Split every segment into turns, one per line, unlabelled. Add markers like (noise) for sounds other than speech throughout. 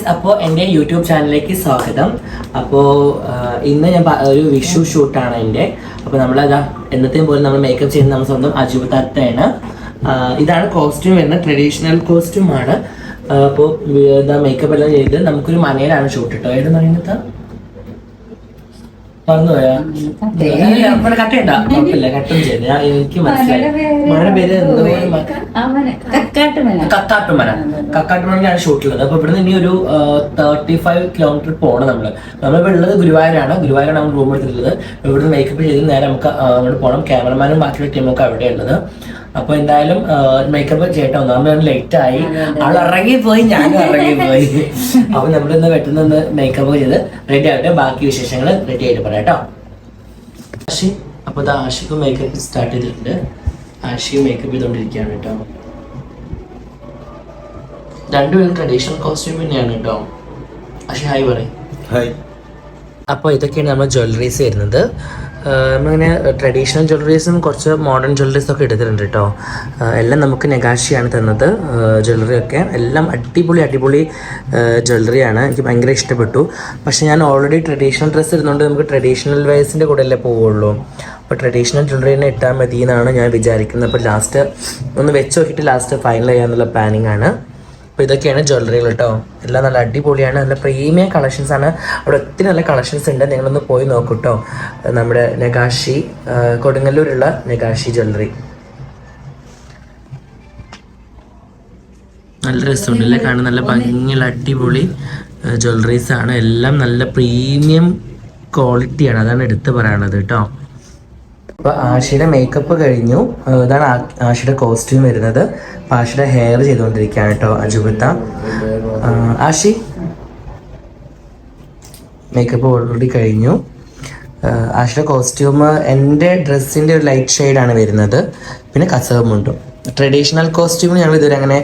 Guys അപ്പോൾ എന്റെ YouTube ചാനലിലേക്ക് സ്വാഗതം. അപ്പോൾ ഇന്ന് ഞാൻ ഒരു വിഷു ഷൂട്ടാണ് എന്റെ. അപ്പോൾ നമ്മൾ നമ്മളതാ എന്നത്തെയും പോലെ നമ്മൾ മേക്കപ്പ് ചെയ്യുന്ന നമ്മൾ സ്വന്തം അജുബ് തത്തയാണ്. ഇതാണ് കോസ്റ്റ്യൂം വരുന്ന ട്രഡീഷണൽ കോസ്റ്റ്യൂമാണ് അപ്പോൾ എന്താ മേക്കപ്പ് എല്ലാം ചെയ്ത് നമുക്കൊരു മനയിലാണ് ഷൂട്ട് കേട്ടോ ഏത് പറയുന്നത് മറന്നുപോയാ ഇല്ല, ഇവിടെ കട്ടയുണ്ടാ കുഴപ്പമില്ല കട്ടും ചെയ്ത് ഞാൻ എനിക്ക് മനസ്സിലായി. പേര്
കക്കാട്ടുമല
കക്കാട്ടുമലയിലാണ് ഷൂട്ടുള്ളത് അപ്പൊ ഇവിടുന്ന് ഇനി ഒരു തേർട്ടി ഫൈവ് കിലോമീറ്റർ പോകണം നമ്മൾ. നമ്മളിപ്പോ ഉള്ളത് ഗുരുവായൂരാണ്. ഗുരുവായൂരാണ് നമ്മൾ റൂം എടുത്തിട്ടുള്ളത്. ഇവിടുന്ന് മേക്കപ്പ് ചെയ്ത് നേരെ നമുക്ക് അങ്ങോട്ട് പോകണം ക്യാമറമാനും ബാക്കിയുള്ള ടീമൊക്കെ അവിടെ ഉള്ളത്. അപ്പൊ എന്തായാലും മേക്കപ്പ് ചെയ്യട്ടെ. ഒന്നാമത് ലേറ്റ് ആയി. ഇറങ്ങി പോയി ഞാൻ ഇറങ്ങി പോയി (laughs) അപ്പൊ നമ്മളിന്ന് പെട്ടെന്ന് ഒന്ന് മേക്കപ്പ് ചെയ്ത് റെഡി ആയിട്ട് ബാക്കി വിശേഷങ്ങൾ റെഡി ആയിട്ട് പറയാം കേട്ടോ. ആഷി അപ്പൊ ഇത് ആഷിക്ക് മേക്കപ്പ് സ്റ്റാർട്ട് ചെയ്തിട്ടുണ്ട്. ആഷി മേക്കപ്പ് ചെയ്തോണ്ടിരിക്കുകയാണ് കേട്ടോ. രണ്ടുപേരും ട്രഡീഷണൽ കോസ്റ്റ്യൂം തന്നെയാണ് കേട്ടോ. ആഷി ഹായ് പറയും.
ഹായ്
അപ്പോൾ ഇതൊക്കെയാണ് നമ്മൾ ജ്വല്ലറീസ് വരുന്നത്. നമ്മളിങ്ങനെ ട്രഡീഷണൽ ജ്വല്ലറീസും കുറച്ച് മോഡേൺ ജ്വല്ലറീസും ഒക്കെ എടുത്തിട്ടുണ്ട് കേട്ടോ എല്ലാം നമുക്ക് നെഗാഷിയാണ് തന്നത്. ജ്വല്ലറി ഒക്കെ എല്ലാം അടിപൊളി അടിപൊളി ജ്വല്ലറിയാണ് എനിക്ക് ഭയങ്കര ഇഷ്ടപ്പെട്ടു. പക്ഷേ ഞാൻ ഓൾറെഡി ട്രഡീഷണൽ ഡ്രസ്സ് ഇരുന്നുകൊണ്ട് നമുക്ക് ട്രഡീഷണൽ വയസ്സിന്റെ കൂടെ അല്ലേ പോവുള്ളൂ. അപ്പോൾ ട്രഡീഷണൽ ജ്വല്ലറി തന്നെ ഇട്ടാൽ മതി എന്നാണ് ഞാൻ വിചാരിക്കുന്നത്. അപ്പോൾ ലാസ്റ്റ് ഒന്ന് വെച്ച് നോക്കിയിട്ട് ലാസ്റ്റ് ഫൈനൽ ചെയ്യാമെന്നുള്ള പ്ലാനിങ് ആണ്. അപ്പോൾ ഇതൊക്കെയാണ് ജ്വല്ലറികൾ കേട്ടോ എല്ലാം നല്ല അടിപൊളിയാണ് നല്ല പ്രീമിയം കളക്ഷൻസ് ആണ്. അവിടെ ഒത്തിരി നല്ല കളക്ഷൻസ് ഉണ്ട്. നിങ്ങളൊന്ന് പോയി നോക്കൂ കേട്ടോ നമ്മുടെ നെഗാഷി കൊടുങ്ങല്ലൂരുള്ള നെഗാഷി ജ്വല്ലറി നല്ല രസമുണ്ട് അല്ലേ? കാണാൻ നല്ല ഭംഗിയുള്ള അടിപൊളി ജ്വല്ലറീസ് ആണ്. എല്ലാം നല്ല പ്രീമിയം ക്വാളിറ്റിയാണ് അതാണ് എടുത്തു പറയാനുള്ളത് കേട്ടോ അപ്പോൾ ആഷിയുടെ മേക്കപ്പ് കഴിഞ്ഞു. ഇതാണ് ആഷിയുടെ കോസ്റ്റ്യൂം വരുന്നത്. അപ്പോൾ ആഷിയുടെ ഹെയർ ചെയ്തുകൊണ്ടിരിക്കുകയാണ് കേട്ടോ അജുബത്ത ആഷി? മേക്കപ്പ് ഓൾറെഡി കഴിഞ്ഞു. ആഷിയുടെ കോസ്റ്റ്യൂം എന്റെ ഡ്രസ്സിന്റെ ഒരു ലൈറ്റ് ഷെയ്ഡാണ് വരുന്നത്. പിന്നെ കസവമുണ്ടും ട്രഡീഷണൽ കോസ്റ്റ്യൂം ഞങ്ങൾ ഇതുവരെ അങ്ങനെ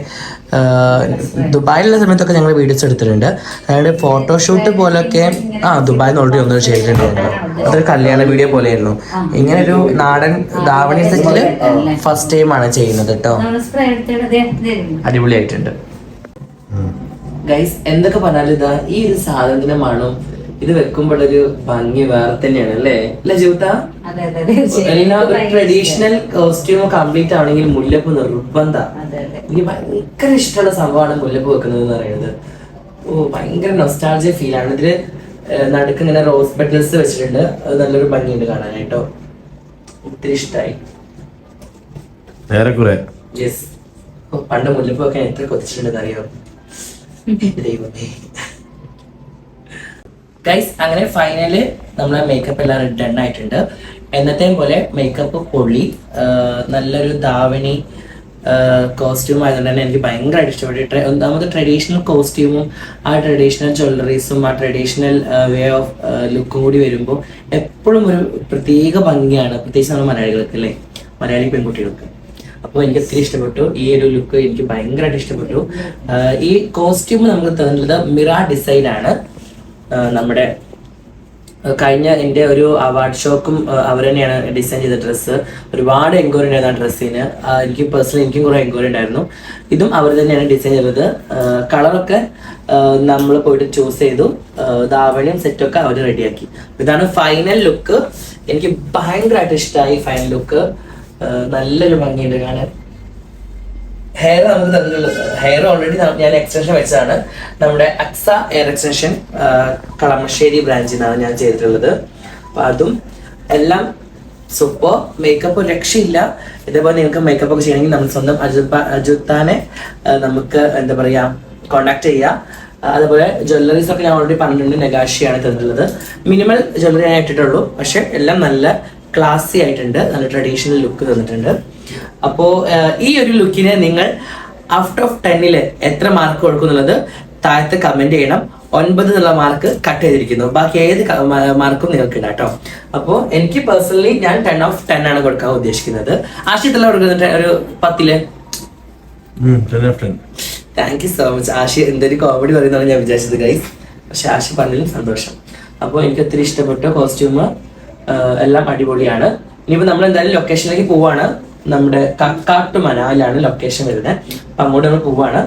ദുബായിലുള്ള സമയത്തൊക്കെ ഞങ്ങൾ വീഡിയോസ് എടുത്തിട്ടുണ്ട്. അതായത് ഫോട്ടോഷൂട്ട് പോലൊക്കെ ആ ദുബായിൽ നിന്ന് ഓൾറെഡി ഒന്നും ചെയ്തിട്ടുണ്ട് അതൊരു കല്യാണ വീഡിയോ പോലെയായിരുന്നു. ഇങ്ങനെ ഒരു നാടൻ ധാവണി സെറ്റിൽ ഫസ്റ്റ് ടൈം ആണ് ചെയ്യുന്നത് കേട്ടോ അടിപൊളിയായിട്ടുണ്ട്. ഗൈസ് എന്തൊക്കെ പറഞ്ഞാലും ഇതാ ഈ ഒരു സാധനത്തിന്റെ മണം ഇത് വെക്കുമ്പോഴൊരു ഭംഗി വേറെ തന്നെയാണ് അല്ലേ? അല്ലെ ജീവിത
അതെ അതെ തീർച്ചയായും
ട്രഡീഷണൽ കോസ്റ്റ്യൂം കംപ്ലീറ്റ് ആണെങ്കിൽ മുല്ലപ്പ് നിർബന്ധ. എനിക്ക് ഭയങ്കര ഇഷ്ടമുള്ള സംഭവമാണ് മുല്ലപ്പ് വെക്കുന്നത് എന്ന് പറയുന്നത്. ഓ ഭയങ്കര നൊസ്റ്റാൾജിയ ഫീൽ ആണ്. ഇതിൽ നടുക്ക് ഇങ്ങനെ റോസ് പെറ്റൽസ് വെച്ചിട്ടുണ്ട്. അത് നല്ലൊരു ഭംഗിയുണ്ട് കാണാനായിട്ടോ. ഒത്തിരി ഇഷ്ടമായി യെസ് പണ്ട് മുല്ലപ്പ് വെക്കാൻ എത്ര കൊതിച്ചിട്ടുണ്ടെന്ന് അറിയാം (laughs) ദൈവമേ. ഗൈസ് അങ്ങനെ ഫൈനൽ നമ്മളെ മേക്കപ്പ് എല്ലാം ഡൺ ആയിട്ടുണ്ട്. എന്നത്തെയും പോലെ മേക്കപ്പ് പൊള്ളി നല്ലൊരു ധാവണി കോസ്റ്റ്യൂം ആയതുകൊണ്ട് തന്നെ എനിക്ക് ഭയങ്കരമായിട്ട് ഇഷ്ടപ്പെട്ടു. ഒന്നാമത് ട്രഡീഷണൽ കോസ്റ്റ്യൂമും ആ ട്രഡീഷണൽ ജ്വല്ലറീസും ആ ട്രഡീഷണൽ വേ ഓഫ് ലുക്കും കൂടി വരുമ്പോൾ എപ്പോഴും ഒരു പ്രത്യേക ഭംഗിയാണ്. പ്രത്യേകിച്ച് നമ്മുടെ മലയാളികൾക്ക് അല്ലേ? മലയാളി പെൺകുട്ടികൾക്ക്. അപ്പോൾ എനിക്ക് ഒത്തിരി ഇഷ്ടപ്പെട്ടു. ഈ ഒരു ലുക്ക് എനിക്ക് ഭയങ്കരമായിട്ട് ഇഷ്ടപ്പെട്ടു. ഈ കോസ്റ്റ്യൂം നമുക്ക് തന്നത് മിറ ഡിസൈൻ ആണ്. നമ്മുടെ കഴിഞ്ഞ എന്റെ ഒരു അവാർഡ് ഷോക്കും അവർ തന്നെയാണ് ഡിസൈൻ ചെയ്ത ഡ്രസ്സ് ഒരുപാട് എൻക്വയറി ഉണ്ടായിരുന്നു ആ ഡ്രസ്സിന് എനിക്ക് പേഴ്സണലി എനിക്കും കുറേ എൻക്വയറി ഉണ്ടായിരുന്നു. ഇതും അവർ തന്നെയാണ് ഡിസൈൻ ചെയ്തത്. കളറൊക്കെ നമ്മൾ പോയിട്ട് ചൂസ് ചെയ്തു. ദാവണിയും സെറ്റൊക്കെ അവർ റെഡിയാക്കി ഇതാണ് ഫൈനൽ ലുക്ക് എനിക്ക് ഭയങ്കരമായിട്ട് ഇഷ്ടമായി ഫൈനൽ ലുക്ക് നല്ലൊരു ഭംഗിയുണ്ട് കാണാൻ. ഹെയർ നമുക്ക് തന്നിട്ടുള്ളത്. ഹെയർ ഓൾറെഡി ഞാൻ എക്സ്റ്റൻഷൻ വെച്ചതാണ്. നമ്മുടെ അക്സ ഹെയർ എക്സ്റ്റൻഷൻ കളമശ്ശേരി ബ്രാഞ്ചിൽ നിന്നാണ് ഞാൻ ചെയ്തിട്ടുള്ളത്. അപ്പൊ അതും എല്ലാം സൂപ്പർ മേക്കപ്പ് രക്ഷയില്ല. ഇതേപോലെ നിങ്ങൾക്ക് മേക്കപ്പ് ഒക്കെ ചെയ്യണമെങ്കിൽ നമ്മൾ സ്വന്തം അജുപ്പ അജുത്താനെ നമുക്ക് എന്താ പറയാ കോണ്ടാക്ട് ചെയ്യാം. ആ, അതുപോലെ ജ്വല്ലറീസ് ഒക്കെ ഞാൻ ഓൾറെഡി പറഞ്ഞിട്ടുണ്ട്. നെഗാഷിയാണ് തന്നിട്ടുള്ളത്. മിനിമൽ ജ്വല്ലറി ഞാൻ ഇട്ടിട്ടുള്ളൂ. പക്ഷെ എല്ലാം നല്ല ക്ലാസി ആയിട്ടുണ്ട്. നല്ല ട്രഡീഷണൽ ലുക്ക് തന്നിട്ടുണ്ട്. അപ്പോ ഈ ഒരു ലുക്കിനെ നിങ്ങൾ ഔട്ട് ഓഫ് ടെന്നിൽ എത്ര മാർക്ക് കൊടുക്കും എന്നുള്ളത് കമന്റ് കമന്റ് ചെയ്യണം. ഒൻപത് എന്നുള്ള മാർക്ക് കട്ട് ചെയ്തിരിക്കുന്നു. ബാക്കി ഏത് മാർക്കും നിങ്ങൾക്ക് ഇടാം കേട്ടോ അപ്പോൾ എനിക്ക് പേഴ്സണലി ഞാൻ ടെൻ ഓഫ് ടെൻ ആണ് കൊടുക്കാൻ ഉദ്ദേശിക്കുന്നത്. ആശയത്തിലുള്ള കൊടുക്കുന്നത് ഒരു
പത്തിൽ?
Thank you so much Ashi എന്തൊരു കോമഡി പറയുന്നതാണ് ഞാൻ വിചാരിച്ചത് ഗൈസ് പക്ഷെ ആശി പറഞ്ഞതിലും സന്തോഷം. അപ്പോൾ എനിക്ക് ഒത്തിരി ഇഷ്ടപ്പെട്ട കോസ്റ്റ്യൂമ് എല്ലാം അടിപൊളിയാണ്. ഇനിയിപ്പോൾ നമ്മൾ എന്തായാലും ലൊക്കേഷനിലേക്ക് പോവാണ്. നമ്മുടെ കക്കാട്ട് മനാലാണ് ലൊക്കേഷൻ വരുന്നത്. അപ്പം അങ്ങോട്ട് നമ്മൾ പോവാണ്.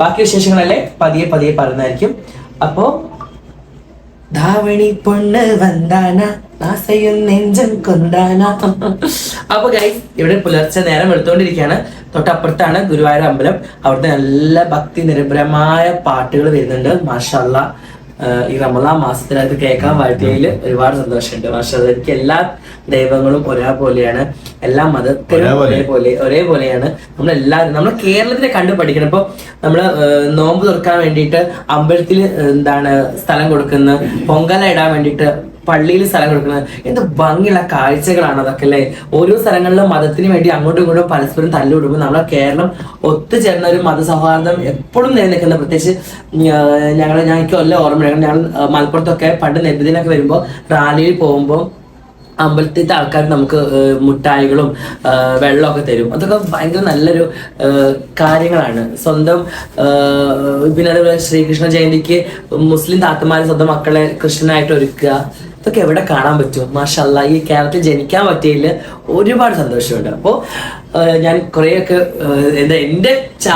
ബാക്കി വിശേഷങ്ങളല്ലേ? പതിയെ പതിയെ പറയുന്നതായിരിക്കും അപ്പോ ധാവണി പൊണ്ണ് വന്താന നെഞ്ചം അപ്പൊ ഗൈസ് ഇവിടെ പുലർച്ചെ നേരം എടുത്തുകൊണ്ടിരിക്കുകയാണ് തൊട്ടപ്പുറത്താണ് ഗുരുവായൂർ അമ്പലം. അവിടുത്തെ നല്ല ഭക്തി നിരഭരമായ പാട്ടുകൾ വരുന്നുണ്ട്. മാഷല്ല ഈ റമദാൻ മാസത്തിൽ അത് കേൾക്കാൻ പറ്റിയതിൽ ഒരുപാട് സന്തോഷമുണ്ട്. പക്ഷേ എനിക്ക് എല്ലാ ദൈവങ്ങളും ഒരേപോലെയാണ്. എല്ലാ മതത്തിലും
ഒരേപോലെ.
ഒരേപോലെയാണ് ഒരേപോലെയാണ്. നമ്മളെല്ലാവരും നമ്മൾ കേരളത്തിലെ കണ്ടു പഠിക്കണം. ഇപ്പൊ നമ്മൾ നോമ്പ് തുറക്കാൻ വേണ്ടിയിട്ട് അമ്പലത്തിൽ എന്താണ് സ്ഥലം കൊടുക്കുന്ന പൊങ്കല ഇടാൻ വേണ്ടിയിട്ട് പള്ളിയിൽ സ്ഥലം കൊടുക്കുന്നത്. എന്ത് ഭംഗിയുള്ള കാഴ്ചകളാണ് അതൊക്കെ അല്ലേ? ഓരോ സ്ഥലങ്ങളിലും മതത്തിന് വേണ്ടി അങ്ങോട്ടും ഇങ്ങോട്ടും പരസ്പരം തല്ലുവിടുമ്പോൾ നമ്മളെ കേരളം ഒത്തുചേർന്ന ഒരു മതസൗഹാർദ്ദം എപ്പോഴും നിലനിൽക്കുന്ന പ്രത്യേകിച്ച് ഞങ്ങൾ ഞാൻ എനിക്ക് വല്ല ഓർമ്മയാണ് ഞങ്ങൾ മലപ്പുറത്തൊക്കെ പണ്ട് നെല്ലുദിനൊക്കെ വരുമ്പോൾ റാലിയിൽ പോകുമ്പോൾ അമ്പലത്തിലത്തെ ആൾക്കാർ നമുക്ക് മുട്ടായികളും വെള്ളമൊക്കെ തരും. അതൊക്കെ ഭയങ്കര നല്ലൊരു കാര്യങ്ങളാണ്. സ്വന്തം പിന്നെ അതുപോലെ ശ്രീകൃഷ്ണ ജയന്തിക്ക് മുസ്ലിം താത്തമാരും സ്വന്തം മക്കളെ കൃഷ്ണനായിട്ട് ഒരുക്കുക. ഇതൊക്കെ എവിടെ കാണാൻ പറ്റും? മാഷല്ല ഈ കേരളത്തിൽ ജനിക്കാൻ പറ്റിയതിൽ ഒരുപാട് സന്തോഷമുണ്ട്. അപ്പോൾ ഞാൻ കുറേയൊക്കെ ഒക്കെ എന്താ എന്റെ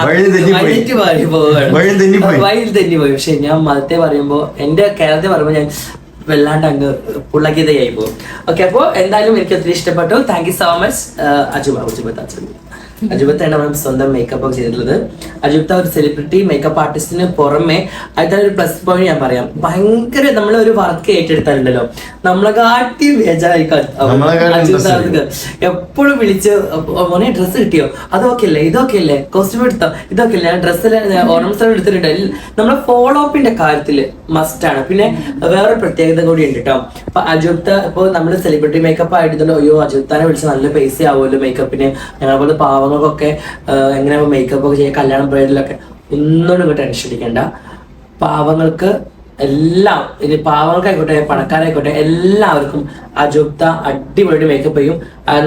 വഴി.
പോയി. മാറി പോവുകയാണ്.
വഴി തെന്നിപ്പോയി
പക്ഷെ ഞാൻ മതത്തെ പറയുമ്പോ എന്റെ കേരളത്തെ പറയുമ്പോ ഞാൻ വല്ലാണ്ട് അങ്ങ് പുള്ളക്കിതയായി പോകും. ഓക്കെ അപ്പോ എന്തായാലും എനിക്ക് ഒത്തിരി ഇഷ്ടപ്പെട്ടു. താങ്ക് യു സോ മച്ച് അജുബ അജുബത്ത് അജുബ അജുബത്താണ് സ്വന്തം മേക്കപ്പ് ഒക്കെ ചെയ്തിട്ടുള്ളത്. അജുബത്ത ഒരു സെലിബ്രിറ്റി മേക്കപ്പ് ആർട്ടിസ്റ്റിന് പുറമെ അതിന്റെ ഒരു പ്ലസ് പോയിന്റ് ഞാൻ പറയാം. ഭയങ്കര നമ്മൾ ഒരു വർക്ക് ഏറ്റെടുത്താലുണ്ടല്ലോ. നമ്മളെ കാട്ടി ബേജായിരിക്കും എപ്പോഴും വിളിച്ച് "അപ്പൊ മോനെ ഡ്രസ്സ് കിട്ടിയോ? അതൊക്കെ അല്ലേ? ഇതൊക്കെ അല്ലേ? കോസ്റ്റ്യൂം എടുത്തോ? ഇതൊക്കെ അല്ലേ? ഞാൻ ഡ്രസ്സിൽ ഓർണമെന്റ്സ് എടുത്തിട്ടുണ്ട്. നമ്മളെ ഫോളോ അപ്പിന്റെ കാര്യത്തിൽ മസ്റ്റ് ആണ്. പിന്നെ വേറൊരു പ്രത്യേകത കൂടി ഉണ്ട് കേട്ടോ അപ്പൊ അജുത്ത ഇപ്പൊ നമ്മൾ സെലിബ്രിറ്റി മേക്കപ്പ് ആയിട്ടുണ്ടല്ലോ അയ്യോ അജുത്താനെ വിളിച്ച് നല്ല പൈസ ആവുമല്ലോ മേക്കപ്പിന് ഞങ്ങളെ പോലെ പാവങ്ങൾക്കൊക്കെ ആ, എങ്ങനെ മേക്കപ്പ് ഒക്കെ ചെയ്യുക കല്യാണം ബ്രൈഡിലൊക്കെ ഒന്നും നിങ്ങൾ ടെൻഷൻ അടിക്കണ്ട. പാവങ്ങൾക്ക് എല്ലാം ഇത് പാവങ്ങൾക്കായിക്കോട്ടെ പണക്കാരായിക്കോട്ടെ എല്ലാവർക്കും അജുപ്ത അടിപൊളി മേക്കപ്പ് ചെയ്യും.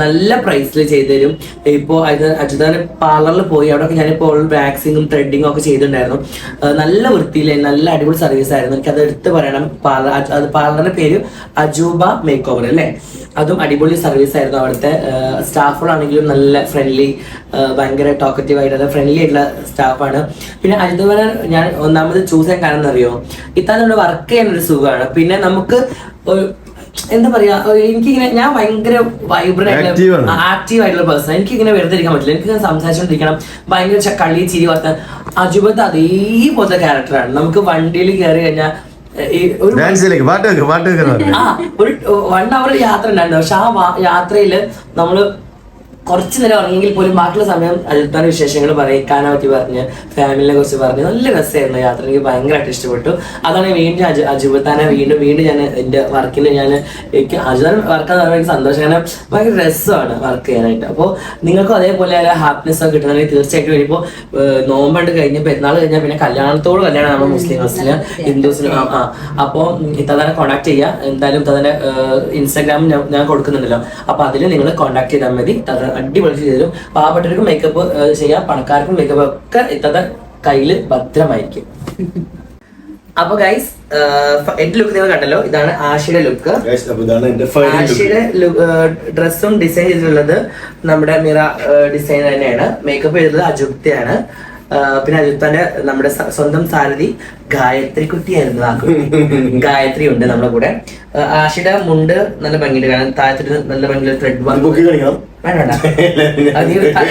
നല്ല പ്രൈസിൽ ചെയ്തു തരും. ഇപ്പോൾ അജുത പാർലറിൽ പോയി അവിടെയൊക്കെ ഞാനിപ്പോൾ വാക്സിങ്ങും ത്രെഡിങ്ങും ഒക്കെ ചെയ്തിട്ടുണ്ടായിരുന്നു. നല്ല വൃത്തിയിൽ നല്ല അടിപൊളി സർവീസ് ആയിരുന്നു. എനിക്ക് അത് എടുത്ത് പറയണം. പാർലർ അത് പാർലറിന്റെ പേര് അജൂബ മേക്ക് ഓവർ അല്ലേ? അതും അടിപൊളി സർവീസ് ആയിരുന്നു അവിടുത്തെ സ്റ്റാഫുകളാണെങ്കിലും നല്ല ഫ്രണ്ട്ലി ഭയങ്കര ടോക്കറ്റീവ് ആയിട്ടുള്ള ഫ്രണ്ട്ലി ആയിട്ടുള്ള സ്റ്റാഫാണ്. പിന്നെ അതുപോലെ ഞാൻ ഒന്നാമത് ചൂസ് ചെയ്യാൻ കാരണം എന്നറിയോ ഇത്താൻ നമ്മൾ വർക്ക് ചെയ്യാൻ ഒരു സുഖമാണ്. പിന്നെ നമുക്ക് എന്താ പറയാ എനിക്കിങ്ങനെ ഞാൻ ഭയങ്കര വൈബ്രന്റ്
ആയിട്ടുള്ള.
ആക്റ്റീവ് ആയിട്ടുള്ള പേഴ്സൺ എനിക്ക് ഇങ്ങനെ വെറുതെ ഇരിക്കാൻ പറ്റില്ല. എനിക്ക് ഇങ്ങനെ സംസാരിച്ചുകൊണ്ടിരിക്കണം ഭയങ്കര കള്ളി കളി ചിരി വർത്താൻ അജുബത്ത് അതേപോലത്തെ ക്യാരക്ടറാണ് നമുക്ക് വണ്ടിയിൽ കയറി കഴിഞ്ഞാൽ
ഡാൻസിലേക്ക് പാട്ട് വെക്ക് പാട്ട് വെക്കുന്ന
ഒരു വൺ അവർ യാത്ര ഉണ്ടായിരുന്നു. പക്ഷെ ആ യാത്രയിൽ നമ്മൾ കുറച്ച് നേരം ഉറങ്ങിയെങ്കിൽ പോലും ബാക്കിയുള്ള സമയം അജിത്താൻ വിശേഷങ്ങൾ പറയിക്കാനെ പറ്റി പറഞ്ഞ് ഫാമിലിനെ കുറിച്ച് പറഞ്ഞ്. നല്ല രസമായിരുന്നു യാത്ര. എനിക്ക് ഭയങ്കരമായിട്ട് ഇഷ്ടപ്പെട്ടു. അതാണ് വീണ്ടും അജു അജുബത്താനെ വീണ്ടും വീണ്ടും ഞാൻ എന്റെ വർക്കിന് ഞാൻ എനിക്ക് അജുതാൻ വർക്ക് എന്ന് പറയുമ്പോൾ സന്തോഷം. കാരണം ഭയങ്കര രസമാണ് വർക്ക് ചെയ്യാനായിട്ട്. അപ്പോൾ നിങ്ങൾക്കും അതേപോലെ ഒരു ഹാപ്പിനെസ് ഒക്കെ കിട്ടുന്നുണ്ടെങ്കിൽ തീർച്ചയായിട്ടും ഇനിയിപ്പോൾ നോമ്പണ്ട് കഴിഞ്ഞ് പെരുന്നാൾ കഴിഞ്ഞാൽ പിന്നെ കല്യാണത്തോട് കല്യാണം നമ്മൾ മുസ്ലിംസിന് ഹിന്ദുസിന്. ആ ആ. അപ്പോൾ ഇത്തന്നെ കോൺടാക്ട് ചെയ്യുക എന്തായാലും ഇത്തന്നെ ഇൻസ്റ്റാഗ്രാമിൽ ഞാൻ കൊടുക്കുന്നുണ്ടല്ലോ. അപ്പോൾ അതിൽ നിങ്ങൾ കോൺടാക്ട് ചെയ്താൽ മതി. ഇത്തത് അടിപൊളി ചെയ്തു തരും പാവപ്പെട്ടവർക്കും മേക്കപ്പ് ചെയ്യാം. പണക്കാർക്കും മേക്കപ്പ് ഒക്കെ ഇത്തത് കയ്യിൽ ഭദ്രമായിരിക്കും. അപ്പൊ ഗൈസ് എന്റെ ലുക്ക് നിങ്ങൾ കണ്ടല്ലോ. ഇതാണ് ആഷിയുടെ ലുക്ക് ആഷിയുടെ ഡ്രസ്സും ഡിസൈൻ ചെയ്തിട്ടുള്ളത് നമ്മുടെ മിറ ഡിസൈൻ തന്നെയാണ്. മേക്കപ്പ് ചെയ്തത് അജുപ്തയാണ് പിന്നെ അജുപ്താന്റെ നമ്മുടെ സ്വന്തം സാരഥി ഗായത്രി കുട്ടിയായിരുന്നു ആ (laughs) ഗായത്രി ഉണ്ട് നമ്മുടെ കൂടെ. ആ, ആഷിയുടെ മുണ്ട് നല്ല ഭംഗിയുണ്ട്. കാരണം താഴത്തിൽ നല്ല ഭംഗിയുള്ള ത്രെഡ് വേണ്ട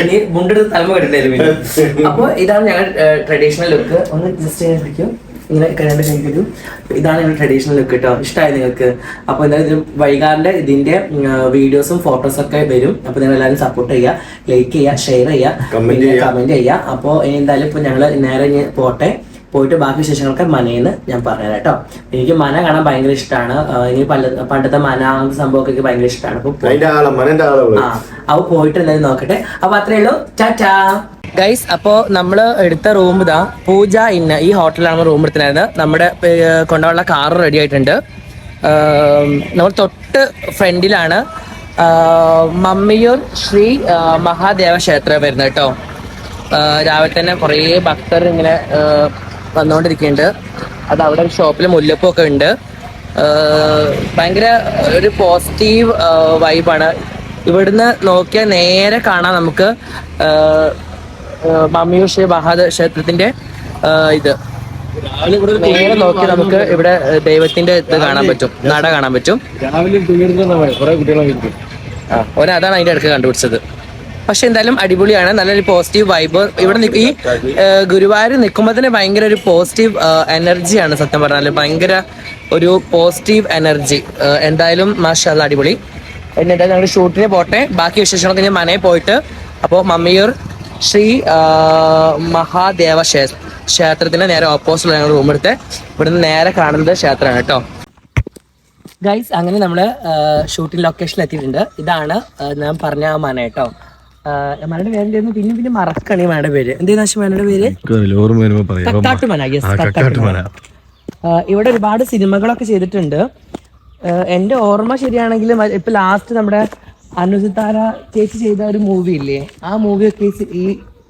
നീ മുണ്ടെടുത്ത് തലമ (laughs) അപ്പൊ ഇതാണ് ഞങ്ങൾ ട്രഡീഷണൽ ലുക്ക് ഒന്ന് ജസ്റ്റ് പിടിക്കും. ഇങ്ങനെ കരണ്ട് ചെയ്തു ഇതാണ് ഞങ്ങൾ ട്രഡീഷണൽ ലുക്ക് കേട്ടോ ഇഷ്ടമായി നിങ്ങൾക്ക്? അപ്പോൾ എന്തായാലും ഇത് വൈകാറിന്റെ ഇതിന്റെ വീഡിയോസും ഫോട്ടോസും ഒക്കെ വരും. അപ്പോൾ നിങ്ങൾ എല്ലാവരും സപ്പോർട്ട് ചെയ്യുക ലൈക്ക് ചെയ്യുക. ഷെയർ ചെയ്യുക. കമന്റ് ചെയ്യുക. അപ്പോൾ എന്തായാലും ഇപ്പോൾ ഞങ്ങൾ നേരെ പോട്ടെ. പോയിട്ട് ബാക്കി വിശേഷങ്ങളൊക്കെ മനയെന്ന് ഞാൻ പറഞ്ഞുതരാം കേട്ടോ എനിക്ക് മന കാണാൻ ഭയങ്കര ഇഷ്ടമാണ് ഇനി പല പണ്ടത്തെ മന സംഭവമൊക്കെ എനിക്ക് ഭയങ്കര ഇഷ്ടമാണ് അപ്പൊ ആ പോയിട്ട് എന്തായാലും നോക്കട്ടെ. അപ്പൊ അത്രേ ഉള്ളൂ. ടാറ്റാ. ഗൈസ് അപ്പോ നമ്മൾ എടുത്ത റൂം ഇതാ പൂജ ഇന്ന ഈ ഹോട്ടലാണ് റൂം എടുത്തിട്ടുണ്ടായിരുന്നത്. നമ്മുടെ കൊണ്ടുള്ള കാർ റെഡി ആയിട്ടുണ്ട്. നമ്മൾ തൊട്ട് ഫ്രണ്ടിലാണ് മമ്മിയൂർ ശ്രീ മഹാദേവ ക്ഷേത്രം വരുന്നത് കേട്ടോ. രാവിലെ തന്നെ കുറേ ഭക്തർ ഇങ്ങനെ വന്നുകൊണ്ടിരിക്കുന്നുണ്ട് അത് അവിടെ ഒരു ഷോപ്പിൽ മുല്ലപ്പൊക്കെ ഉണ്ട്. ഭയങ്കര ഒരു പോസിറ്റീവ് വൈബാണ് ഇവിടുന്ന് നോക്കിയാൽ നേരെ കാണാം നമുക്ക് മമ്മിയു മഹാദേവ ക്ഷേത്രത്തിന്റെ ഇത്. നേരെ നോക്കി നമുക്ക് ഇവിടെ ദൈവത്തിന്റെ ഇത് കാണാൻ പറ്റും. നട കാണാൻ പറ്റും. അതാണ് അതിന്റെ അടുക്ക് കണ്ടുപിടിച്ചത്. പക്ഷെ എന്തായാലും അടിപൊളിയാണ്. നല്ലൊരു പോസിറ്റീവ് വൈബ് ഇവിടെ ഈ ഗുരുവായൂർ നിൽക്കുമ്പോൾ തന്നെ ഭയങ്കര ഒരു പോസിറ്റീവ് എനർജിയാണ് സത്യം പറഞ്ഞാൽ ഭയങ്കര ഒരു പോസിറ്റീവ് എനർജി എന്തായാലും മാഷല്ല അടിപൊളി. എന്നിട്ട് ഞങ്ങൾ ഷൂട്ടിന് പോട്ടെ. ബാക്കി വിശേഷങ്ങളൊക്കെ ഞാൻ മനയിൽ പോയിട്ട്. അപ്പോൾ മമ്മിയൂർ ശ്രീ മഹാദേവ ക്ഷേത്രത്തിന്റെ ക്ഷേത്രത്തിന് നേരെ ഓപ്പോസിറ്റ് ഞങ്ങൾ റൂം എടുത്ത്. ഇവിടുന്ന് നേരെ കാണുന്നത് ക്ഷേത്രമാണ് കേട്ടോ. ഗൈസ് അങ്ങനെ നമ്മൾ ഷൂട്ടിംഗ് ലൊക്കേഷനിൽ എത്തിയിട്ടുണ്ട്. ഇതാണ് ഞാൻ പറഞ്ഞ ആ മന കേട്ടോ മനയുടെ പേര് എന്തായിരുന്നു? പിന്നെ പിന്നെ മറക്കണി മനയുടെ പേര്. എന്താ മനയുടെ പേര്?
ഓർമ്മ വരുമ്പോ പറയാം.
കക്കാട്ടുമന യെസ് കക്കാട്ടുമന ഇവിടെ ഒരുപാട് സിനിമകളൊക്കെ ചെയ്തിട്ടുണ്ട്. എന്റെ ഓർമ്മ ശരിയാണെങ്കിൽ ഇപ്പൊ ലാസ്റ്റ് നമ്മുടെ അനുസിതാര ചേച്ചി ചെയ്ത ഒരു മൂവി ഇല്ലേ? ആ മൂവി ഒക്കെ ഈ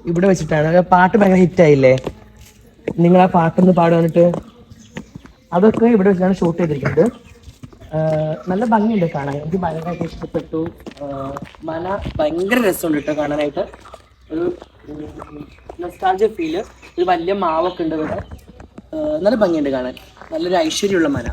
ഇവിടെ വെച്ചിട്ടാണ്. പാട്ട് ഭയങ്കര ഹിറ്റായില്ലേ നിങ്ങൾ ആ പാട്ടൊന്ന് പാടുവാനിട്ട് അതൊക്കെ ഇവിടെ വെച്ചാണ് ഷൂട്ട് ചെയ്തിരിക്കുന്നത്. നല്ല ഭംഗിയുണ്ട് കാണാൻ. എനിക്ക് ഭയങ്കരമായിട്ട് ഇഷ്ടപ്പെട്ടു. മല മന ഭയങ്കര രസമുണ്ട് കേട്ടോ കാണാനായിട്ട്. ഒരു നൊസ്റ്റാൾജിയ ഫീൽ ഒരു വലിയ മാവൊക്കെ ഉണ്ട് ഇവിടെ നല്ല ഭംഗിയുണ്ട് കാണാൻ. നല്ലൊരു ഐശ്വര്യമുള്ള മല.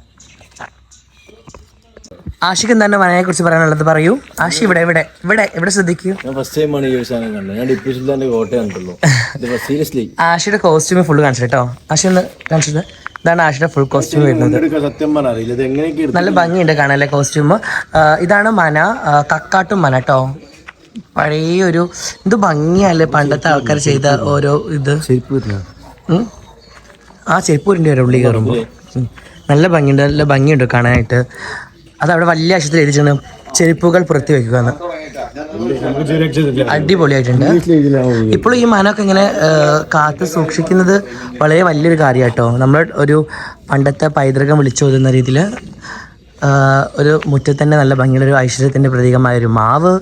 ആഷിക്ക് എന്താണ് മനയെ കുറിച്ച് പറയാനുള്ളത് പറയൂ. ആഷി ഇവിടെ ഇവിടെ ഇവിടെ ഇവിടെ ശ്രദ്ധിക്കൂ.
ഫസ്റ്റ് ആണ് ഈ ഒരു സാധനം കണ്ടത്. ഞാൻ ടിപ്പു സുൽത്താന്റെ കോട്ട കണ്ടുള്ളൂ (laughs) ഇത് സീരിയസ്ലി
ആഷിയുടെ കോസ്റ്റ്യൂം ഫുള്ള് കാണിച്ചു കേട്ടോ ആഷി ഒന്ന് കാണിച്ചത് ഇതാണ് ആഷിയുടെ ഫുൾ കോസ്റ്റ്യൂം വരുന്നത്.
ഇത്
നല്ല ഭംഗിയുണ്ട് കാണാല്ലേ കോസ്റ്റ്യൂം ഇതാണ് മന. കക്കാട്ടും മന കേട്ടോ പഴയ ഒരു എന്ത് ഭംഗിയല്ലേ പണ്ടത്തെ ആൾക്കാർ ചെയ്ത ഓരോ ഇത്. ആ ചെരുപ്പൂരിന്റെ ഒരു ഉള്ളി കയറുമ്പോൾ നല്ല ഭംഗിയുണ്ട് നല്ല ഭംഗിയുണ്ട് കാണാനായിട്ട്. അതവിടെ വലിയ അക്ഷരത്തിൽ എഴുതിച്ചാണ് ചെരുപ്പുകൾ പുറത്തു വെക്കുക എന്ന്. അടിപൊളിയായിട്ടുണ്ട്. ഇപ്പോൾ ഈ മാനൊക്കെ ഇങ്ങനെ കാത്ത് സൂക്ഷിക്കുന്നത് വളരെ വലിയൊരു കാര്യമാട്ടോ നമ്മൾ ഒരു പണ്ടത്തെ പൈതൃകം വിളിച്ചോതുന്ന രീതിയിൽ ഒരു മുറ്റത്ത് തന്നെ നല്ല ഭംഗിയുള്ള ഒരു ഐശ്വര്യത്തിന്റെ പ്രതീകമായ ഒരു മാവ്.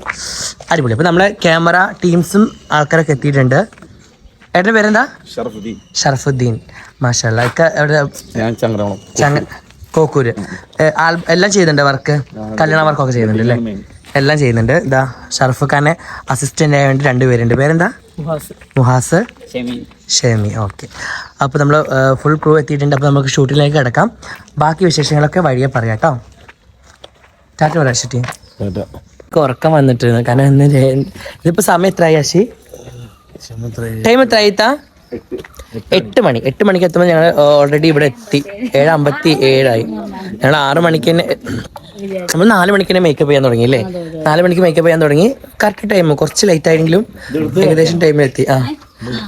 അടിപൊളി. അപ്പോൾ നമ്മളെ ക്യാമറ ടീംസും ആൾക്കാരൊക്കെ എത്തിയിട്ടുണ്ട്. ഏട്ടന്റെ പേരെന്താ?
ഷറഫുദ്ദീൻ.
ഷറഫുദ്ദീൻ. മാഷല്ല ഒക്കെ എവിടെ? ചങ്ങ കോക്കൂര്. എല്ലാം ചെയ്യുന്നുണ്ട് വർക്ക്? കല്യാണ വർക്കൊക്കെ ചെയ്യുന്നുണ്ട് അല്ലേ എല്ലാം ചെയ്യുന്നുണ്ട്. ഇതാ ഷറഫ് ഖാനെ അസിസ്റ്റന്റ് ആയ വേണ്ടി രണ്ടുപേരുണ്ട് പേരെന്താ? മുഹാസ്. ഷെമി. ഓക്കെ അപ്പോൾ നമ്മൾ ഫുൾ ക്രൂ എത്തിയിട്ടുണ്ട്. അപ്പോൾ നമുക്ക് ഷൂട്ടിലേക്ക് കിടക്കാം. ബാക്കി വിശേഷങ്ങളൊക്കെ വഴിയെ പറയാം കേട്ടോ. ടാറ്റ പറയാം ഷെട്ടി. ഉറക്കം വന്നിട്ട് കാരണം ഇന്ന് ഇതിപ്പോൾ ഇതിപ്പോ സമയം എത്രയായി അശി ടൈം? എത്രയായിത്താ എട്ട്. മണി. എട്ട് മണിക്ക് എത്തുമ്പോൾ ഞങ്ങൾ ഓൾറെഡി ഇവിടെ എത്തി. ഏഴ് അമ്പത്തി ഏഴായി. ഞങ്ങൾ ആറ് മണിക്ക് തന്നെ നമ്മൾ നാല് മണിക്ക് തന്നെ മേക്കപ്പ് ചെയ്യാൻ തുടങ്ങി അല്ലേ? നാല് മണിക്ക് മേക്കപ്പ് ചെയ്യാൻ തുടങ്ങി. കറക്റ്റ് ടൈം കുറച്ച് ലേറ്റ് ആയെങ്കിലും ഏകദേശം ടൈമിൽ എത്തി. ആ.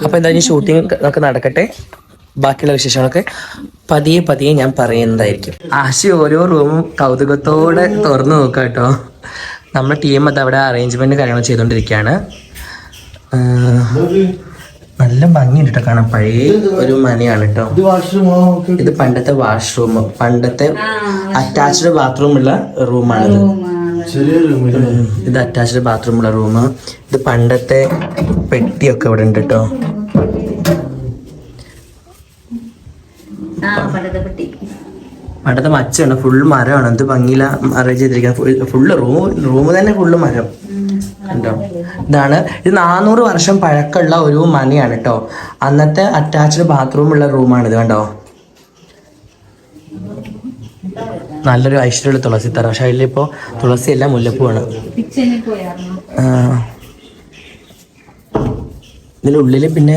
അപ്പോൾ എന്തായാലും ഷൂട്ടിംഗ് ഒക്കെ നടക്കട്ടെ. ബാക്കിയുള്ള വിശേഷങ്ങളൊക്കെ പതിയെ പതിയെ ഞാൻ പറയുന്നതായിരിക്കും. ആശി ഓരോ റൂമും കൗതുകത്തോടെ തുറന്നു നോക്കാം കേട്ടോ. നമ്മുടെ ടീം അത് അവിടെ അറേഞ്ച്മെന്റ് കാര്യങ്ങൾ ചെയ്തുകൊണ്ടിരിക്കുകയാണ്. നല്ല ഭംഗിയുണ്ട് കേട്ടോ കാണാൻ. പഴയ ഒരു മനയാണ് കേട്ടോ ഇത് പണ്ടത്തെ വാഷ്റൂം പണ്ടത്തെ അറ്റാച്ച്ഡ് ബാത്റൂം ഉള്ള റൂമാണിത്. ഇത് അറ്റാച്ച്ഡ് ബാത്റൂം ഉള്ള റൂം ഇത് പണ്ടത്തെ പെട്ടിയൊക്കെ ഇവിടെ ഉണ്ട് കേട്ടോ
പണ്ടത്തെ
മച്ചാണ് ഫുൾ മരമാണ്. എന്ത് ഭംഗിയില അറേഞ്ച് ചെയ്തിരിക്കുന്നത്. ഫുള്ള് റൂം റൂം തന്നെ ഫുള്ള് മരം. കണ്ടോ? ഇതാണ്. ഇത് നാനൂറ് വർഷം പഴക്കമുള്ള ഒരു മനയാണ് കേട്ടോ. അന്നത്തെ അറ്റാച്ച്ഡ് ബാത്റൂം ഉള്ള റൂമാണിത് ഇത് കണ്ടോ? നല്ലൊരു ഐശ്വര്യമുള്ള തുളസി തറ. പക്ഷേ അതിലിപ്പോ തുളസി അല്ല മുല്ലപ്പൂവാണ്. ഇതിനുള്ളിൽ പിന്നെ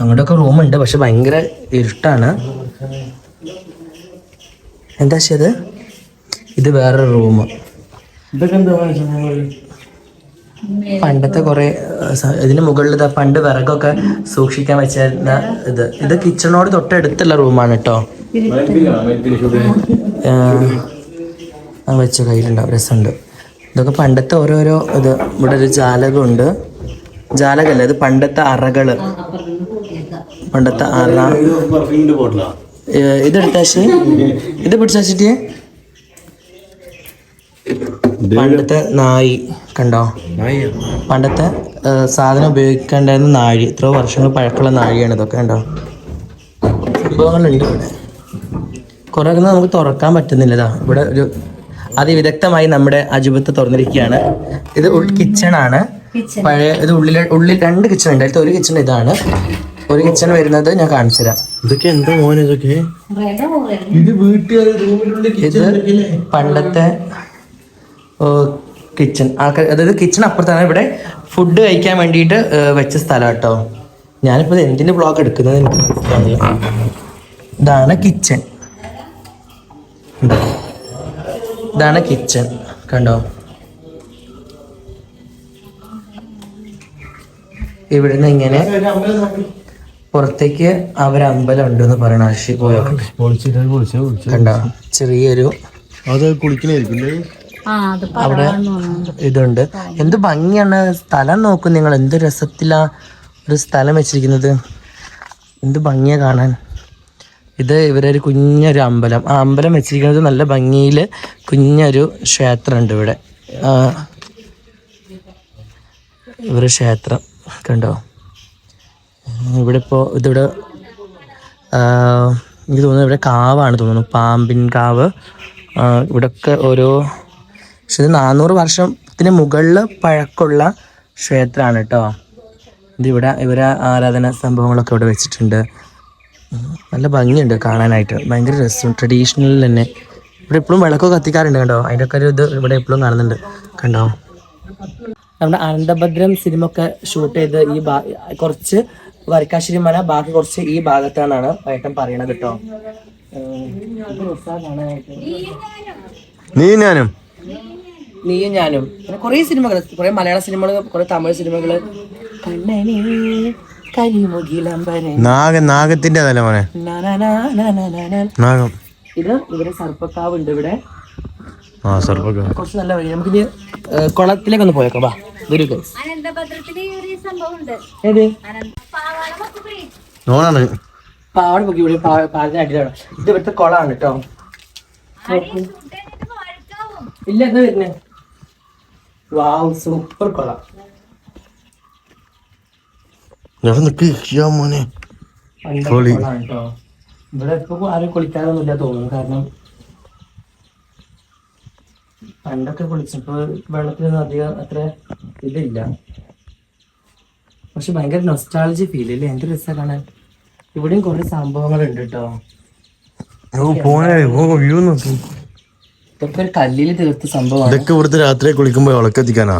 അങ്ങോട്ടൊക്കെ റൂമുണ്ട് പക്ഷെ ഭയങ്കര ഇരുട്ടാണ്. എന്താ ശരി ഇത്? വേറൊരു റൂം
ഇതൊക്കെ എന്താ
പണ്ടത്തെ കുറെ ഇതിന് മുകളിൽ ഇതാ പണ്ട് വിറകൊക്കെ സൂക്ഷിക്കാൻ വെച്ചിരുന്ന ഇത് ഇത് കിച്ചണോട് തൊട്ടടുത്തുള്ള റൂമാണ് കേട്ടോ വെച്ച കയ്യിലുണ്ടാവും രസമുണ്ട് ഇതൊക്കെ പണ്ടത്തെ ഓരോരോ ഇത് ഇവിടെ ഒരു ജാലകമുണ്ട് ജാലകല്ല ഇത് പണ്ടത്തെ അറകൾ പണ്ടത്തെ അറ ഇതെടുത്താശി ഇത് പിടിച്ചാച്ചിട്ട് പണ്ടത്തെ നായി കണ്ടോ? പണ്ടത്തെ സാധനം ഉപയോഗിക്കേണ്ടായിരുന്ന നാഴി. എത്രയോ വർഷങ്ങൾ പഴക്കമുള്ള നാഴിയാണ് ഇതൊക്കെ കണ്ടോ? സംഭവങ്ങളുണ്ട് ഇവിടെ. കുറെ ഒന്നും നമുക്ക് തുറക്കാൻ പറ്റുന്നില്ലതാ ഇവിടെ ഒരു അതിവിദഗ്ധമായി നമ്മുടെ അജുബത്ത് തുറന്നിരിക്കുകയാണ്. ഇത് കിച്ചൺ. ആണ് പഴയ ഇത് ഉള്ളിൽ ഉള്ളിൽ രണ്ട് കിച്ചൺ ഉണ്ട്. അതിലത്തെ ഒരു കിച്ചൺ ഇതാണ്. ഒരു കിച്ചൺ വരുന്നത് ഞാൻ കാണിച്ചു തരാം.
ഇതൊക്കെ എന്താ മോനെ ഇതൊക്കെ? വീട്ടുകാർ
ഇത് പണ്ടത്തെ കിച്ചൺ ആൾക്കാർ അതായത് കിച്ചൺ അപ്പുറത്താണ് ഇവിടെ ഫുഡ് കഴിക്കാൻ വേണ്ടിയിട്ട് വെച്ച സ്ഥലം കേട്ടോ. ഞാനിപ്പോൾ എന്തിന്റെ ബ്ലോഗ് എടുക്കുന്നത് എനിക്ക് മനസ്സിലാവില്ല ഇതാണ് കിച്ചൺ ഇതാണ് കിച്ചൺ കണ്ടോ? ഇവിടുന്ന് ഇങ്ങനെ പുറത്തേക്ക് അവരമ്പലം ഉണ്ടെന്ന് പറയണ ആശി
പോയോ?
കണ്ടോ? ചെറിയൊരു
അത്
അത്
അവിടെ ഇതുണ്ട്. എന്ത് ഭംഗിയാണ് സ്ഥലം നോക്കും നിങ്ങൾ. എന്ത് രസത്തിലാ ഒരു സ്ഥലം വെച്ചിരിക്കുന്നത്. എന്ത് ഭംഗിയാ കാണാൻ. ഇത് ഇവരൊരു കുഞ്ഞൊരു അമ്പലം. ആ അമ്പലം വെച്ചിരിക്കുന്നത് നല്ല ഭംഗിയിൽ കുഞ്ഞൊരു ക്ഷേത്രമുണ്ട് ഇവിടെ. ഇവർ ഇവരുടെ ക്ഷേത്രം കണ്ടോ? ഇവിടെ ഇപ്പോൾ ഇതിവിടെ എനിക്ക് തോന്നുന്നു ഇവിടെ കാവാണ് തോന്നുന്നു. പാമ്പിൻ കാവ്. ഇവിടെയൊക്കെ ഓരോ പക്ഷെ ഇത് നാനൂറ് വർഷത്തിന് മുകളിൽ പഴക്കമുള്ള ക്ഷേത്രമാണ് കേട്ടോ. ഇത് ഇവിടെ ഇവരെ ആരാധന സംഭവങ്ങളൊക്കെ ഇവിടെ വെച്ചിട്ടുണ്ട്. നല്ല ഭംഗിയുണ്ട് കാണാനായിട്ട്. ഭയങ്കര രസം. ട്രഡീഷണൽ തന്നെ. ഇവിടെ എപ്പോഴും വിളക്കൊക്കെ കത്തിക്കാറുണ്ട് കണ്ടോ? അതിന്റെ ഒക്കെ ഒരു ഇത് ഇവിടെ എപ്പോഴും കാണുന്നുണ്ട്. കണ്ടോ? നമ്മുടെ അനന്തഭദ്രം സിനിമ ഒക്കെ ഷൂട്ട് ചെയ്ത് ഈ കുറച്ച് വരക്കാശ്ശേരി മല ബാക്കി കുറച്ച് ഈ ഭാഗത്താണെന്നാണ് ഏട്ടൻ പറയണത് കേട്ടോ.
നീ ഞാനും.
നീയും ഞാനും. പിന്നെ കുറേ സിനിമകൾ കുറേ മലയാള സിനിമകൾ കുറേ തമിഴ് സിനിമകൾ കണ്ണനെ
നാഗ നാഗത്തിന്റെ മോനെ. നാഗം.
ഇത് ഇവിടെ സർപ്പക്കാവ് ഉണ്ട് ഇവിടെ.
ആ സർപ്പക്ക
കുറച്ച് നല്ല വഴി. നമുക്കിത് ഏ, കുളത്തിലേക്ക് ഒന്ന് പോയേക്കാം. വാ
ഉണ്ട്
ഏത്?
നോണാണ്
പാവട പൊക്കി ഇവിടെ പാലത്തിന് അടിയിലാണ് ഇത് ഇവിടുത്തെ കുളമാണ് കേട്ടോ. ഇല്ല എന്താ വരുന്നേ? വാവ് സൂപ്പർ കൊള്ളാം
ഞാൻ നിക്ക് മോനെ. പൊളി.
കേട്ടോ. ഇവിടെ ഇപ്പൊ ആരും കുളിക്കാറൊന്നുമില്ല തോന്നുന്നു കാരണം പണ്ടൊക്കെ കുളിച്ചപ്പോ വെള്ളത്തിനൊന്നും അധികം അത്ര ഇതില്ല. പക്ഷെ ഭയങ്കര നൊസ്റ്റാളജി ഫീൽ ഇല്ലേ എന്ത് രസമാണ്. കാണാൻ ഇവിടെയും കുറെ സംഭവങ്ങൾ ഉണ്ട് കേട്ടോ.
ഓ പോനെ ഓ വ്യൂ നോക്ക്.
ഇതൊക്കെ ഒരു കല്ലിൽ തീർത്ത സംഭവമാണ്.
ഇതൊക്കെ ഇവിടുത്തെ രാത്രി കുളിക്കുമ്പോ വിളക്കെത്തിക്കാനാ?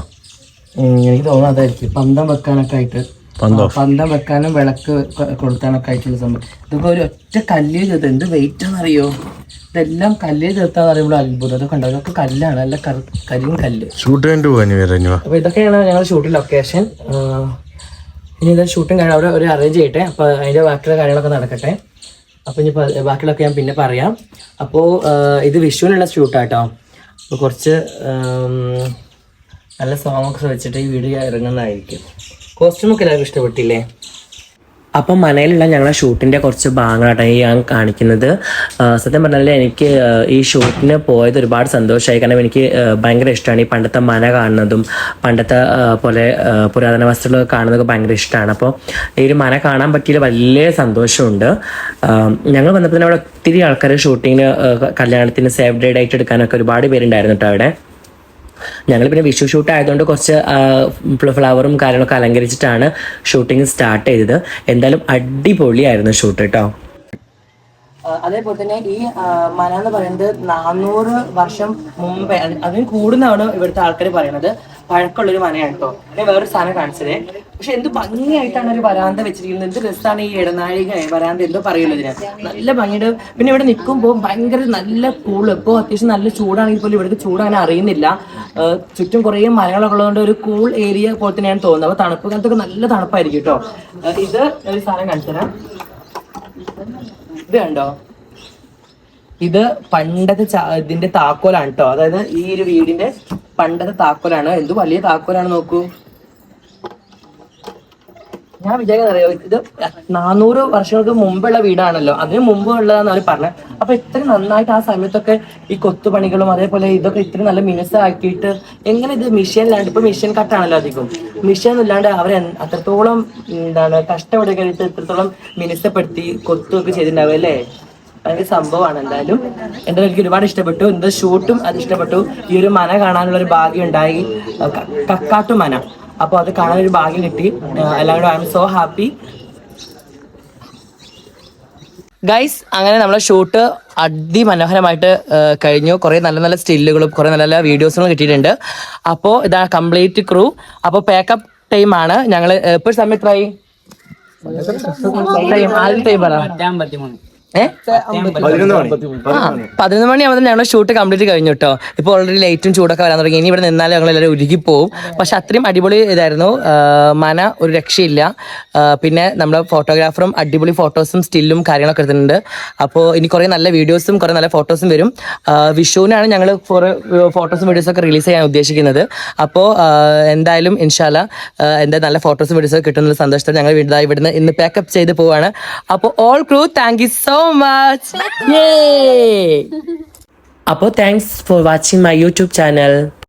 എനിക്ക് തോന്നുന്നു അതായിരിക്കും. പന്തം വെക്കാനൊക്കെ ആയിട്ട്.
പന്തോ?
വെക്കാനും വിളക്ക് കൊളുത്താനൊക്കെ ആയിട്ടുള്ള സംഭവം. ഇതൊക്കെ ഒരു ഒറ്റ കല്ലിൽ തീർത്ത് എന്ത് വെയിറ്റ് ആണെന്നറിയോ? ഇതെല്ലാം കല്ലിൽ തീർത്താന്ന് പറയുമ്പോൾ അത്ഭുതം. അതൊക്കെ ഉണ്ടാവും ഇതൊക്കെ കല്ലാണ്. അല്ല കരിയും കല്ല്.
ഷൂട്ട് കഴിഞ്ഞിട്ട് വരാ
അപ്പോൾ ഇതൊക്കെയാണ് ഞങ്ങൾ ഷൂട്ടിംഗ് ലൊക്കേഷൻ ഇനി ഇത് ഷൂട്ടിംഗ് കഴിഞ്ഞാൽ അവിടെ ഒരു അറേഞ്ച് ചെയ്യട്ടെ. അപ്പോൾ അതിന്റെ ബാക്കിയുള്ള കാര്യങ്ങളൊക്കെ നടക്കട്ടെ. അപ്പോൾ ഇനി ബാക്കിയുള്ളതൊക്കെ ഞാൻ പിന്നെ പറയാം. അപ്പോ ഇത് വിഷുവിനുള്ള ഷൂട്ടാട്ടോ അപ്പോൾ കുറച്ച് നല്ല സോങ്ങൊക്കെ വെച്ചിട്ട് ഈ വീഡിയോ ഇറങ്ങുന്നതായിരിക്കും. കോസ്റ്റ്യൂമൊക്കെ എല്ലാവർക്കും ഇഷ്ടപ്പെട്ടില്ലേ? അപ്പം മനയിലുള്ള ഞങ്ങളെ ഷൂട്ടിന്റെ കുറച്ച് ഭാഗങ്ങളാണ് ഞാൻ കാണിക്കുന്നത്. സത്യം പറഞ്ഞാൽ എനിക്ക് ഈ ഷൂട്ടിന് പോയത് ഒരുപാട് സന്തോഷമായി. കാരണം എനിക്ക് ഭയങ്കര ഇഷ്ടമാണ് ഈ പണ്ടത്തെ മന കാണുന്നതും പണ്ടത്തെ പോലെ പുരാതന വസ്തുക്കൾ കാണുന്നതൊക്കെ ഭയങ്കര ഇഷ്ടമാണ്. അപ്പോൾ ഈ ഒരു മന കാണാൻ പറ്റിയ വലിയ സന്തോഷമുണ്ട്. ഞങ്ങൾ വന്നപ്പോൾ തന്നെ അവിടെ ഒത്തിരി ആൾക്കാർ ഷൂട്ടിങ്ങിന് കല്യാണത്തിന് സേഫ് ഡേ ഡേറ്റ് എടുക്കാനൊക്കെ ഒരുപാട് പേരുണ്ടായിരുന്നു കേട്ടോ അവിടെ. ഞങ്ങൾ പിന്നെ വിഷു ഷൂട്ട് ആയതുകൊണ്ട് കുറച്ച് ഫ്ലവറും കാര്യങ്ങളൊക്കെ അലങ്കരിച്ചിട്ടാണ് ഷൂട്ടിംഗ് സ്റ്റാർട്ട് ചെയ്തത്. എന്തായാലും അടിപൊളിയായിരുന്നു ഷൂട്ട് കേട്ടോ. അതേപോലെ തന്നെ ഈ മന എന്ന് പറയുന്നത് നാനൂറ് വർഷം മുമ്പേ അത് അതിന് കൂടുന്നാണ് ഇവിടുത്തെ ആൾക്കാർ പറയുന്നത്. പഴക്കമുള്ളൊരു മനയാണ് കേട്ടോ ഞാൻ വേറൊരു സാധനം കാണിച്ചത്. പക്ഷെ എന്ത് ഭംഗിയായിട്ടാണ് ഒരു വരാന്ത വെച്ചിരിക്കുന്നത്? എന്ത് രസമാണ് ഈ ഇടനാഴിക വരാന്ത എന്തോ പറയുള്ളൂ ഇതിന്. നല്ല ഭംഗിയുടെ പിന്നെ ഇവിടെ നിൽക്കുമ്പോൾ ഭയങ്കര നല്ല കൂൾ ഇപ്പോൾ അത്യാവശ്യം നല്ല ചൂടാണെങ്കിൽ പോലും ഇവിടുത്തെ ചൂട് അങ്ങനെ അറിയുന്നില്ല. ചുറ്റും കുറേ മരങ്ങളൊക്കെ ഉള്ളതുകൊണ്ട് ഒരു കൂൾ ഏരിയ പോലെ തന്നെയാണ് തോന്നുന്നത്. അപ്പോൾ തണുപ്പ് കാലത്തൊക്കെ നല്ല തണുപ്പായിരിക്കും കേട്ടോ. ഇത് ഒരു സാധനം കാണിച്ചുതരാം ഇത് കണ്ടോ? ഇത് പണ്ടത്തെ ഇതിന്റെ താക്കോലാണ് കേട്ടോ. അതായത് ഈ ഒരു വീടിന്റെ പണ്ടത്തെ താക്കോലാണ്. എന്ത് വലിയ താക്കോലാണ് നോക്കൂ. ഞാൻ വിചാരിക്കുന്നത് അറിയോ? ഇത് നാനൂറ് വർഷങ്ങൾക്ക് മുമ്പുള്ള വീടാണല്ലോ. അതിന് മുമ്പ് ഉള്ളതാന്ന് അവർ പറഞ്ഞത് അപ്പൊ ഇത്ര നന്നായിട്ട് ആ സമയത്തൊക്കെ ഈ കൊത്തുപണികളും അതേപോലെ ഇതൊക്കെ ഇത്ര നല്ല മിനുസാക്കിയിട്ട് എങ്ങനെ ഇത് മിഷ്യനിലാണ്ട് ഇപ്പൊ മിഷ്യൻ കട്ടാണല്ലോ അധികം. മിഷ്യൻ ഇല്ലാണ്ട് അവർ അത്രത്തോളം എന്താണ് കഷ്ടപ്പെടുക കഴിഞ്ഞിട്ട് ഇത്രത്തോളം മിനുസപ്പെടുത്തി കൊത്തുമൊക്കെ ചെയ്തിട്ടുണ്ടാവും അല്ലേ? ഭയങ്കര സംഭവമാണ് എന്തായാലും. എന്തായാലും എനിക്ക് ഒരുപാട് ഇഷ്ടപ്പെട്ടു. എന്താ ഷൂട്ടും അത് ഇഷ്ടപ്പെട്ടു. ഈ ഒരു മന കാണാനുള്ള ഒരു ഭാഗ്യം ഉണ്ടായി. കക്കാട്ടു മന. അപ്പോൾ അത് കാണാൻ ഒരു ഭാഗ്യം കിട്ടി. എല്ലാവരും I M so happy. Guys അങ്ങനെ നമ്മളെ ഷൂട്ട് അതിമനോഹരമായിട്ട് കഴിഞ്ഞു. കുറേ നല്ല നല്ല സ്റ്റില്ലുകളും കുറേ നല്ല നല്ല വീഡിയോസുകളും കിട്ടിയിട്ടുണ്ട്. അപ്പോൾ ഇതാ കംപ്ലീറ്റ് ക്രൂ. അപ്പോൾ പാക്കപ്പ് ടൈമാണ് ഞങ്ങൾ ഇപ്പോൾ സമയത്തായി ടൈം ആദ്യം ടൈം പറ
പതിനൊന്ന് മണി.
ആ ഞങ്ങളുടെ ഷൂട്ട് കംപ്ലീറ്റ് കഴിഞ്ഞു കേട്ടോ ഇപ്പൊ ഓൾറെഡി ലൈറ്റും ചൂടൊക്കെ വരാൻ തുടങ്ങി. ഇനി ഇവിടെ നിന്നാലും ഞങ്ങൾ എല്ലാവരും ഉരുകി പോവും. പക്ഷെ അത്രയും അടിപൊളി ഇതായിരുന്നു. മന ഒരു രക്ഷയില്ല. പിന്നെ നമ്മുടെ ഫോട്ടോഗ്രാഫറും അടിപൊളി ഫോട്ടോസും സ്റ്റില്ലും കാര്യങ്ങളൊക്കെ എടുത്തിട്ടുണ്ട്. അപ്പോൾ ഇനി കുറേ നല്ല വീഡിയോസും കുറേ നല്ല ഫോട്ടോസും വരും. വിഷുവിനാണ് ഞങ്ങൾ കുറേ ഫോട്ടോസും വീഡിയോസും ഒക്കെ റിലീസ് ചെയ്യാൻ ഉദ്ദേശിക്കുന്നത്. അപ്പോൾ എന്തായാലും ഇൻഷാല്ല എന്താ നല്ല ഫോട്ടോസും വീഡിയോസും കിട്ടുന്ന സന്തോഷത്തോടെ ഞങ്ങൾ വീട് ഇവിടുന്ന് ഇന്ന് പാക്കപ്പ് ചെയ്ത് പോവാണ്. അപ്പോൾ all crew thank you so much അപ്പോൾ thanks for watching my YouTube channel